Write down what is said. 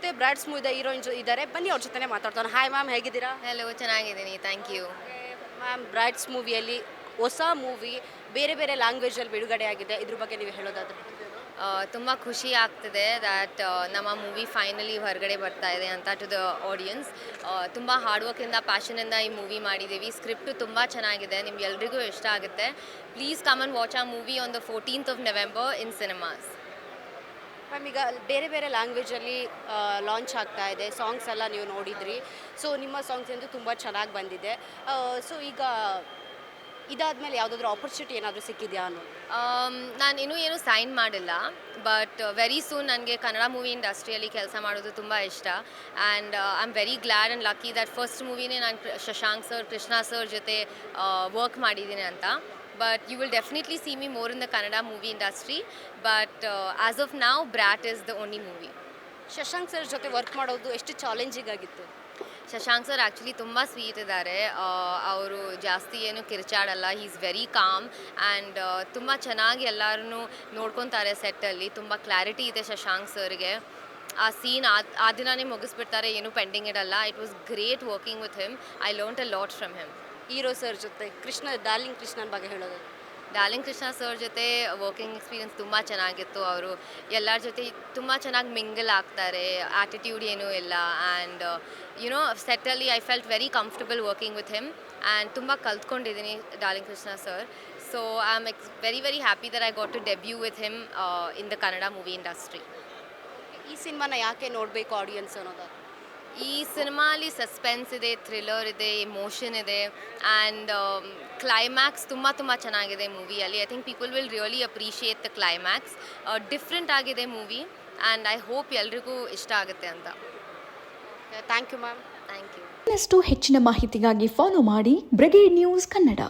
ಜೊತೆ broad ಸ್ಮೂದ heroine ಇದ್ದಾರೆ ಬನ್ನಿ ಅವ್ರ ಜೊತೆ ಮಾತಾಡ್ತಾರೆ ಹಾಯ್ ಮ್ಯಾಮ್ ಹೇಗಿದ್ದೀರಾ? ಹಲೋ ಚೆನ್ನಾಗಿದ್ದೀನಿ. ಥ್ಯಾಂಕ್ ಯು ಮ್ಯಾಮ್ ಬ್ರೈಟ್ಸ್ ಮೂವಿಯಲ್ಲಿ ಹೊಸ ಮೂವಿ ಬೇರೆ ಬೇರೆ ಲ್ಯಾಂಗ್ವೇಜಲ್ಲಿ ಬಿಡುಗಡೆ ಆಗಿದೆ. ಇದ್ರ ಬಗ್ಗೆ ನೀವು ಹೇಳೋದಾದ್ರೆ. ತುಂಬ ಖುಷಿ ಆಗ್ತಿದೆ ದ್ಯಾಟ್ ನಮ್ಮ ಮೂವಿ ಫೈನಲಿ ಹೊರಗಡೆ ಬರ್ತಾ ಇದೆ ಅಂತ ಟು ದ ಆಡಿಯನ್ಸ್ ತುಂಬ ಹಾರ್ಡ್ ವರ್ಕಿಂದ ಪ್ಯಾಷನಿಂದ ಈ ಮೂವಿ ಮಾಡಿದ್ದೀವಿ. ಸ್ಕ್ರಿಪ್ಟು ತುಂಬ ಚೆನ್ನಾಗಿದೆ. ನಿಮ್ಗೆ ಎಲ್ರಿಗೂ ಇಷ್ಟ ಆಗುತ್ತೆ. ಪ್ಲೀಸ್ ಕಮ್ ಅಂಡ್ ವಾಚ್ ಆ movie on the fourteenth of November in cinemas ma'am, ಈಗ ಬೇರೆ ಬೇರೆ ಲ್ಯಾಂಗ್ವೇಜಲ್ಲಿ ಲಾಂಚ್ ಆಗ್ತಾ ಇದೆ. ಸಾಂಗ್ಸ್ ಎಲ್ಲ ನೀವು ನೋಡಿದ್ರಿ. ಸೊ ನಿಮ್ಮ ಸಾಂಗ್ಸ್ ಎಂದು ತುಂಬ ಚೆನ್ನಾಗಿ ಬಂದಿದೆ. ಸೊ ಈಗ ಇದಾದಮೇಲೆ ಯಾವುದಾದ್ರು ಆಪರ್ಚುನಿಟಿ ಏನಾದರೂ ಸಿಕ್ಕಿದೆಯಾ ಅನ್ನೋ ನಾನು ಇನ್ನೂ ಏನು ಸೈನ್ ಮಾಡಿಲ್ಲ. ಬಟ್ ವೆರಿ ಸೂನ್ ನನಗೆ ಕನ್ನಡ ಮೂವಿ ಇಂಡಸ್ಟ್ರಿಯಲ್ಲಿ ಕೆಲಸ ಮಾಡೋದು ತುಂಬ ಇಷ್ಟ. And I am very glad and lucky that first ಮೂವಿನೇ ನಾನು ಶಶಾಂಕ್ ಸರ್ ಕೃಷ್ಣ ಸರ್ ಜೊತೆ ವರ್ಕ್ ಮಾಡಿದ್ದೀನಿ ಅಂತ. But you definitely see see me more in the Kannada movie industry but as of now, Brat is the only movie Shashank sir ಜೊತೆ work ಮಾಡೋದು ಎಷ್ಟು challenging ಆಗಿತ್ತು? Shashank sir actually ತುಂಬ sweet ಇದ್ದಾರೆ ಅವರು ಜಾಸ್ತಿ ಏನು ಕಿರ್ಚಾಡಲ್ಲ. He is very calm and ತುಂಬ ಚೆನ್ನಾಗಿ ಎಲ್ಲರೂ ನೋಡ್ಕೊತಾರೆ ಸೆಟ್ಟಲ್ಲಿ ತುಂಬ ಕ್ಲಾರಿಟಿ ಇದೆ ಶಶಾಂಕ್ ಸರ್ಗೆ ಆ ಸೀನ್ ಆ ಆ ದಿನನೇ ಮುಗಿಸ್ಬಿಡ್ತಾರೆ. ಏನು pending ಇಡಲ್ಲ. It was great working with him I learnt a lot from him hero sir ಜೊತೆ ಕೃಷ್ಣ ಡಾರ್ಲಿಂಗ್ ಕೃಷ್ಣನ ಬಗ್ಗೆ ಹೇಳೋದು. ಡಾರ್ಲಿಂಗ್ ಕೃಷ್ಣ ಸರ್ ಜೊತೆ ವರ್ಕಿಂಗ್ ಎಕ್ಸ್ಪೀರಿಯನ್ಸ್ ತುಂಬ ಚೆನ್ನಾಗಿತ್ತು. ಅವರು ಎಲ್ಲರ ಜೊತೆ ತುಂಬ ಚೆನ್ನಾಗಿ ಮಿಂಗಲ್ ಆಗ್ತಾರೆ. ಆ್ಯಟಿಟ್ಯೂಡ್ ಏನೂ ಇಲ್ಲ. And you know ಸೆಟ್ಟಲ್ಲಿ I felt very comfortable working with him and ತುಂಬ ಕಲ್ತ್ಕೊಂಡಿದ್ದೀನಿ darling Krishna sir. So I am ex very very happy that I got to debut with him in the Kannada movie industry ಈ ಸಿನಿಮಾನ ಯಾಕೆ ನೋಡಬೇಕು audience ಅನ್ನೋದಾದ್ರೆ ಈ ಸಿನಿಮಾಲಿ suspense ಇದೆ thriller ಇದೆ ಇಮೋಷನ್ ಇದೆ ಆ್ಯಂಡ್ ಕ್ಲೈಮ್ಯಾಕ್ಸ್ ತುಂಬ ತುಂಬ ಚೆನ್ನಾಗಿದೆ ಮೂವಿಯಲ್ಲಿ. I think people will really appreciate the climax different ಆಗಿದೆ ಮೂವಿ ಆ್ಯಂಡ್ ಐ ಹೋಪ್ ಎಲ್ರಿಗೂ ಇಷ್ಟ ಆಗುತ್ತೆ ಅಂತ. Thank you ma'am thank you ಇನ್ನಷ್ಟು ಹೆಚ್ಚಿನ ಮಾಹಿತಿಗಾಗಿ ಫಾಲೋ ಮಾಡಿ ಬ್ರಿಗೇಡ್ ನ್ಯೂಸ್ ಕನ್ನಡ.